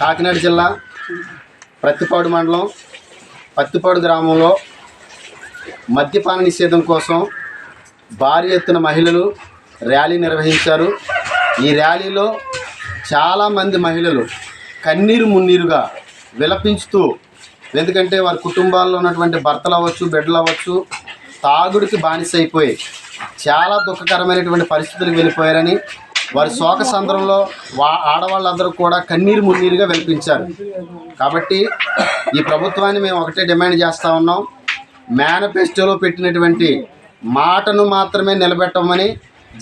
కాకినాడ జిల్లా ప్రత్తిపాడు మండలం పత్తిపాడు గ్రామంలో మద్యపాన నిషేధం కోసం భారీ ఎత్తున మహిళలు ర్యాలీ నిర్వహించారు. ఈ ర్యాలీలో చాలామంది మహిళలు కన్నీరు మున్నీరుగా విలపించుతూ ఎందుకంటే వారి కుటుంబాల్లో ఉన్నటువంటి భర్తలు అవ్వచ్చు బిడ్డలు అవ్వచ్చు తాగుడికి బానిస అయిపోయి చాలా దుఃఖకరమైనటువంటి పరిస్థితులకు వెళ్ళిపోయారని వారి శోక సందర్భంలో వా ఆడవాళ్ళందరూ కూడా కన్నీరు మున్నీరుగా వినిపించారు. కాబట్టి ఈ ప్రభుత్వాన్ని మేము ఒకటే డిమాండ్ చేస్తూ ఉన్నాం. మేనిఫెస్టోలో పెట్టినటువంటి మాటను మాత్రమే నిలబెట్టమని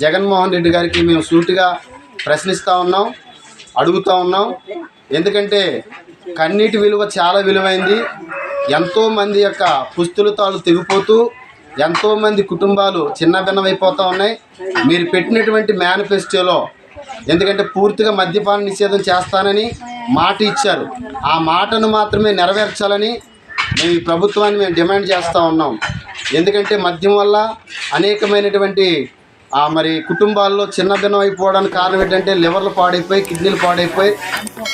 జగన్మోహన్ రెడ్డి గారికి మేము సూటిగా ప్రశ్నిస్తూ ఉన్నాం అడుగుతూ ఉన్నాం. ఎందుకంటే కన్నీటి విలువ చాలా విలువైంది. ఎంతోమంది యొక్క పుస్తులు తాళ్ళు తెగిపోతూ ఎంతోమంది కుటుంబాలు చిన్న భిన్నమైపోతూ ఉన్నాయి. మీరు పెట్టినటువంటి మేనిఫెస్టోలో ఎందుకంటే పూర్తిగా మద్యపాన నిషేధం చేస్తానని మాట ఇచ్చారు. ఆ మాటను మాత్రమే నెరవేర్చాలని మేము ఈ ప్రభుత్వాన్ని మేము డిమాండ్ చేస్తూ ఉన్నాం. ఎందుకంటే మద్యం వల్ల అనేకమైనటువంటి ఆ మరి కుటుంబాల్లో చిన్న భిన్నం అయిపోవడానికి కారణం ఏంటంటే లివర్లు పాడైపోయి కిడ్నీలు పాడైపోయి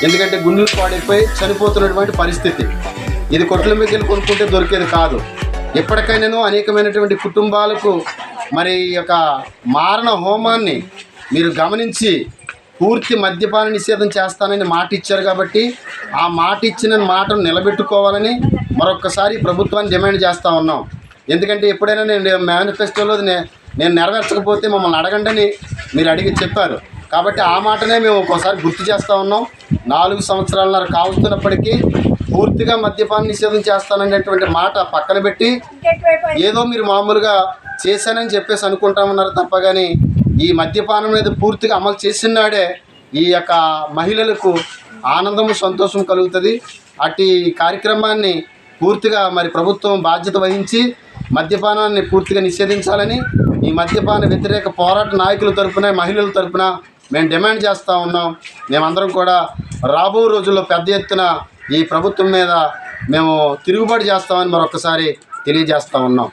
ఎందుకంటే గుండెలు పాడైపోయి చనిపోతున్నటువంటి పరిస్థితి. ఇది కొట్ల మీద వెళ్ళి కొనుక్కుంటే దొరికేది కాదు. ఎప్పటికైనాను అనేకమైనటువంటి కుటుంబాలకు మరి ఈ యొక్క మారణ హోమాన్ని మీరు గమనించి పూర్తి మద్యపాన నిషేధం చేస్తానని మాట ఇచ్చారు కాబట్టి ఆ మాట ఇచ్చిన మాటను నిలబెట్టుకోవాలని మరొక్కసారి ప్రభుత్వాన్ని డిమాండ్ చేస్తూ ఉన్నాం. ఎందుకంటే ఎప్పుడైనా నేను మేనిఫెస్టోలో నేను నెరవేర్చకపోతే మమ్మల్ని అడగండి మీరు అడిగి చెప్పారు. కాబట్టి ఆ మాటనే మేము ఒక్కోసారి గుర్తు చేస్తూ ఉన్నాం. నాలుగు సంవత్సరాలన్నర కావస్తున్నప్పటికీ పూర్తిగా మద్యపాన్ని నిషేధం చేస్తాననేటువంటి మాట పక్కన పెట్టి ఏదో మీరు మామూలుగా చేశానని చెప్పేసి అనుకుంటామన్నారు తప్ప కానీ ఈ మద్యపానం అనేది పూర్తిగా అమలు చేసినాడే ఈ యొక్క మహిళలకు ఆనందము సంతోషం కలుగుతుంది. అట్టి కార్యక్రమాన్ని పూర్తిగా మరి ప్రభుత్వం బాధ్యత వహించి మద్యపానాన్ని పూర్తిగా నిషేధించాలని ఈ మద్యపాన వ్యతిరేక పోరాట నాయకుల తరపున మహిళల తరపున మేము డిమాండ్ చేస్తూ ఉన్నాం. మేమందరం కూడా రాబో రోజుల్లో పెద్ద ఎత్తున ఈ ప్రభుత్వం మీద మేము తిరుగుబాటు చేస్తామని మరొకసారి తెలియజేస్తా ఉన్నాం.